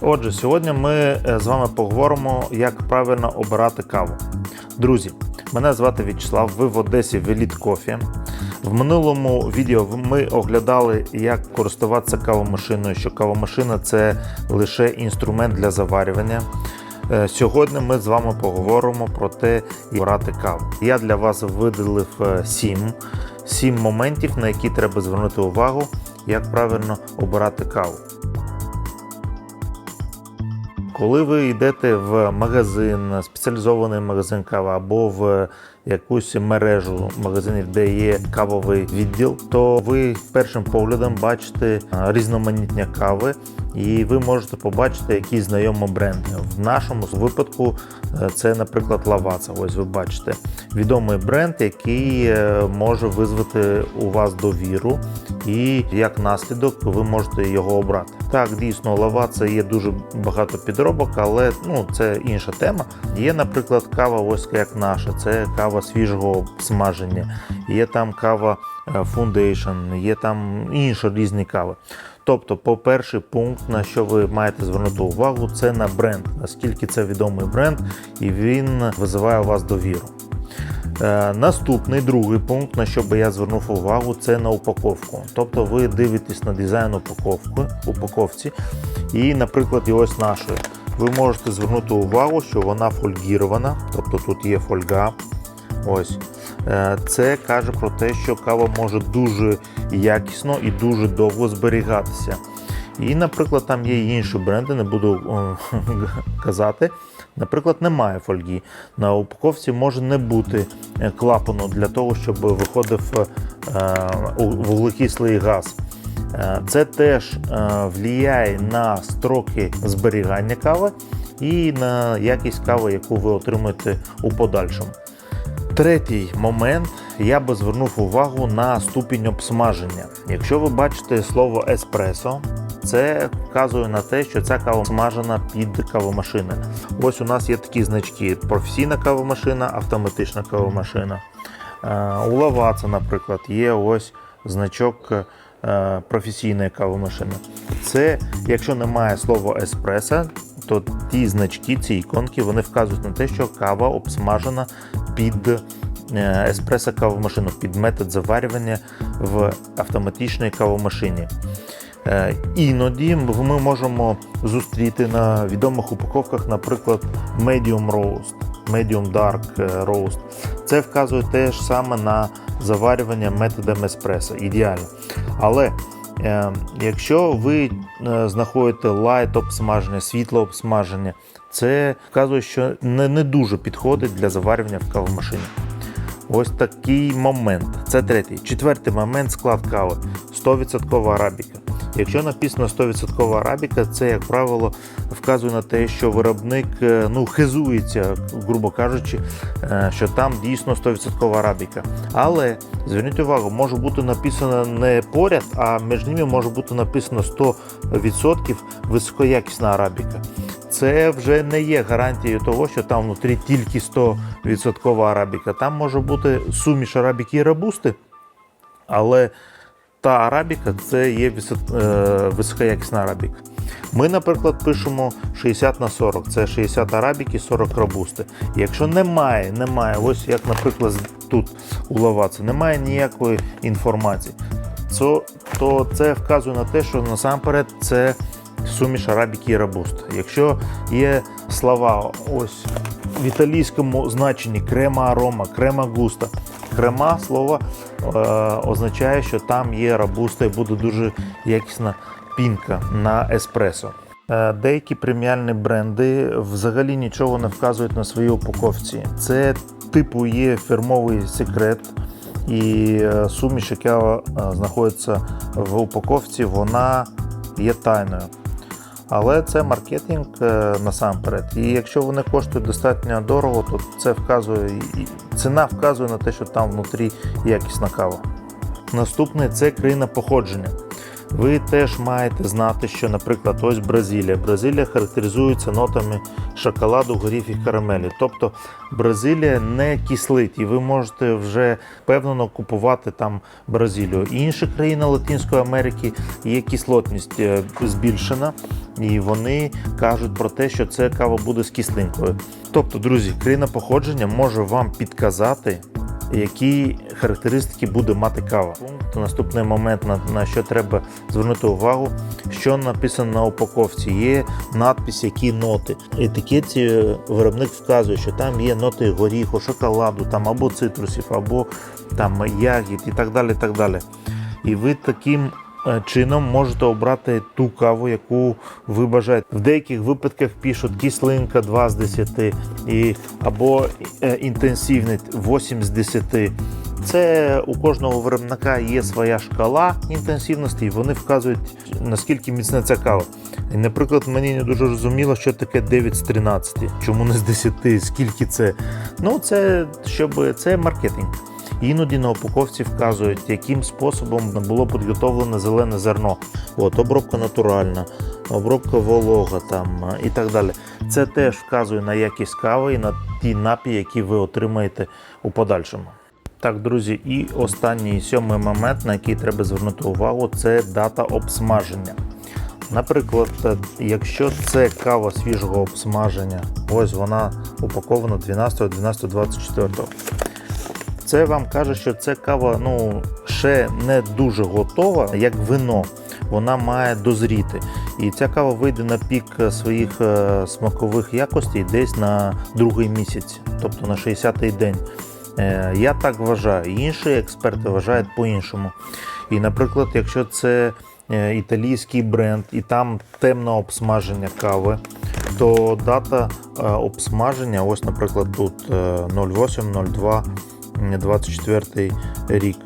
Отже, сьогодні ми е, з вами поговоримо, як правильно обирати каву. Друзі, мене звати В'ячеслав, ви в Одесі в Elite Coffee. В минулому відео ми оглядали, як користуватися кавомашиною, що кавомашина це лише інструмент для заварювання. Е, Сьогодні ми з вами поговоримо про те, як обирати каву. Я для вас виділив 7, 7 моментів, на які треба звернути увагу, як правильно обирати каву. Коли ви йдете в магазин, спеціалізований магазин кава або в якусь мережу магазинів, де є кавовий відділ, то ви першим поглядом бачите а, різноманіття кави, і ви можете побачити якісь знайомі бренди. В нашому випадку е, це, наприклад, Лаваца. Ось ви бачите відомий бренд, який е, може визвати у вас довіру, і як наслідок ви можете його обрати. Так, дійсно, Лаваца є дуже багато підробок, але ну це інша тема. Є, наприклад, кава, ось як наша, це кава свіжого смаження, є там кава е, Foundation, є там інші різні кави. Тобто, по перший пункт, на що ви маєте звернути увагу, це на бренд, наскільки це відомий бренд, і він визиває у вас довіру. Е, Наступний другий пункт, на що би я звернув увагу, це на упаковку. Тобто ви дивитесь на дизайн упаковки, упаковці, і, наприклад, і ось нашої. Ви можете звернути увагу, що вона фольгірована, тобто тут є фольга. Ось. Е, Це каже про те, що кава може дуже якісно і дуже довго зберігатися. І, наприклад, там є інші бренди, не буду казати. Наприклад, немає фольги. На упаковці може не бути е, клапану для того, щоб виходив е, вуглекислий газ. Е, Це теж е, впливає на строки зберігання кави і на якість кави, яку ви отримаєте у подальшому. Третій момент я би звернув увагу на ступінь обсмаження. Якщо ви бачите слово еспресо, це вказує на те, що ця кава смажена під кавомашини. Ось у нас є такі значки: професійна кавомашина, автоматична кавомашина. Е, У Лаваца, наприклад, є ось значок е, професійної кавомашини. Це, якщо немає слова еспресо, то ті значки, ці іконки, вони вказують на те, що кава обсмажена під е, еспресо кавомашину, під метод заварювання в автоматичній кавомашині. Е, Іноді ми можемо зустріти на відомих упаковках, наприклад, medium roast, medium dark е, roast. Це вказує теж саме на заварювання методом еспресо. Ідеально. Але якщо ви знаходите лайт обсмаження, світло обсмаження, це вказує, що не, не дуже підходить для заварювання в кавомашині. Ось такий момент. Це третій. Четвертий момент склад кави. 100% арабіка. Якщо написано 100% арабіка, це, як правило, вказує на те, що виробник е, ну, хизується, грубо кажучи, е, що там дійсно 100% арабіка. Але зверніть увагу, може бути написано не поряд, а між ними може бути написано 100% високоякісна арабіка. Це вже не є гарантією того, що там внутрі тільки 100% арабіка. Там може бути суміш арабіки і рабусти, але та арабіка це є е, високоякісна арабіка. Ми, наприклад, пишемо 60 на 40, це 60 арабіки, 40 робусти. Якщо немає, немає, ось як, наприклад, тут у Лаваці, немає ніякої інформації, то, то це вказує на те, що насамперед це суміш арабіки і робуста. Якщо є слова ось в італійському значенні крема арома, крема густа. Крема слово е, означає, що там є робуста і буде дуже якісна пінка на еспресо. Е, Деякі преміальні бренди взагалі нічого не вказують на своїй упаковці. Це типу є фірмовий секрет, і е, суміш, яка е, знаходиться в упаковці, вона є тайною. Але це маркетинг е, насамперед. І якщо вони коштують достатньо дорого, то це вказує ціна вказує на те, що там внутрі якісна кава. Наступне це країна походження. Ви теж маєте знати, що, наприклад, ось Бразилія. Бразилія характеризується нотами шоколаду, горів і карамелі. Тобто Бразилія не кислить, і ви можете вже впевнено купувати там Бразилію. Інші країни Латинської Америки є кислотність е, збільшена, і вони кажуть про те, що це кава буде з кислинкою. Тобто, друзі, країна походження може вам підказати. Які характеристики буде мати кава? Наступний момент, на, на що треба звернути увагу, що написано на упаковці. Є надпис, які ноти. Етикетці е, виробник вказує, що там є ноти горіху, шоколаду, там або цитрусів, або там ягід і так далі. І так далі. І ви таким е, чином можете обрати ту каву, яку ви бажаєте. В деяких випадках пишуть кислинка 2 з 10 і, або е, інтенсивний 8 з 10. Це у кожного виробника є своя шкала інтенсивності, і вони вказують, наскільки міцна ця кава. І, наприклад, мені не дуже зрозуміло, що таке 9 з 13. Чому не з 10, скільки це? Ну, це щоб це маркетинг. Іноді на упаковці вказують, яким способом було підготовлене зелене зерно. От, обробка натуральна, обробка волога там і так далі. Це теж вказує на якість кави і на ті напії, які ви отримаєте у подальшому. Так, друзі, і останній сьомий момент, на який треба звернути увагу, це дата обсмаження. Наприклад, якщо це кава свіжого обсмаження, ось вона упакована 12, 12, 24. Це вам каже, що це кава ну, ще не дуже готова, як вино. Вона має дозріти. І ця кава вийде на пік своїх е, смакових якостей десь на другий місяць, тобто на 60-й день. Е, Я так вважаю. Інші експерти вважають по-іншому. І, наприклад, якщо це е, італійський бренд і там темне обсмаження кави, то дата е, обсмаження, ось, наприклад, тут е, 08, 02, 24 рік.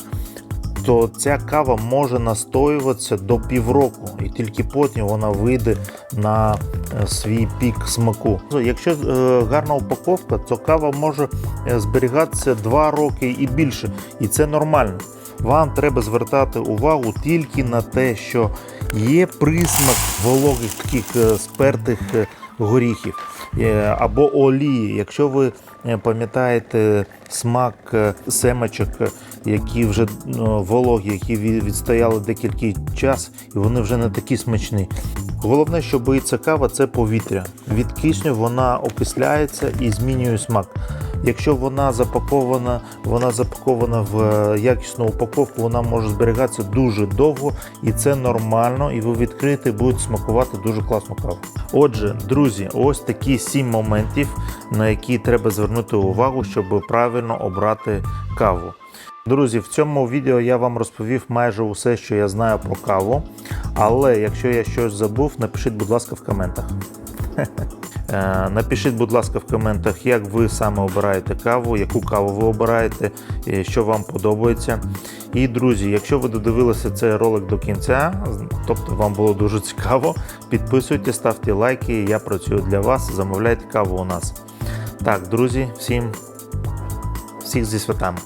То ця кава може настоюватися до півроку, і тільки потім вона вийде на е, свій пік смаку. Якщо е, гарна упаковка, то кава може е, зберігатися 2 роки і більше, і це нормально. Вам треба звертати увагу тільки на те, що є присмак вологих таких спертих горіхів або олії. Якщо ви пам'ятаєте смак семечок, які вже ну, вологі, які відстояли декілька час, і вони вже не такі смачні. Головне, що боїться кава, це повітря. Від кисню вона окисляється і змінює смак. Якщо вона запакована, вона запакована в е, якісну упаковку, вона може зберігатися дуже довго, і це нормально. І ви відкрите будете смакувати дуже класну каву. Отже, друзі, ось такі сім моментів, на які треба звернути увагу, щоб правильно обрати каву. Друзі, в цьому відео я вам розповів майже усе, що я знаю про каву. Але якщо я щось забув, напишіть, будь ласка, в коментах. Е, Напишіть, будь ласка, в коментах, як ви саме обираєте каву, яку каву ви обираєте, що вам подобається. І друзі, якщо ви додивилися цей ролик до кінця, тобто вам було дуже цікаво, підписуйтесь, ставте лайки. Я працюю для вас. Замовляйте каву у нас. Так, друзі, всім всіх зі святами.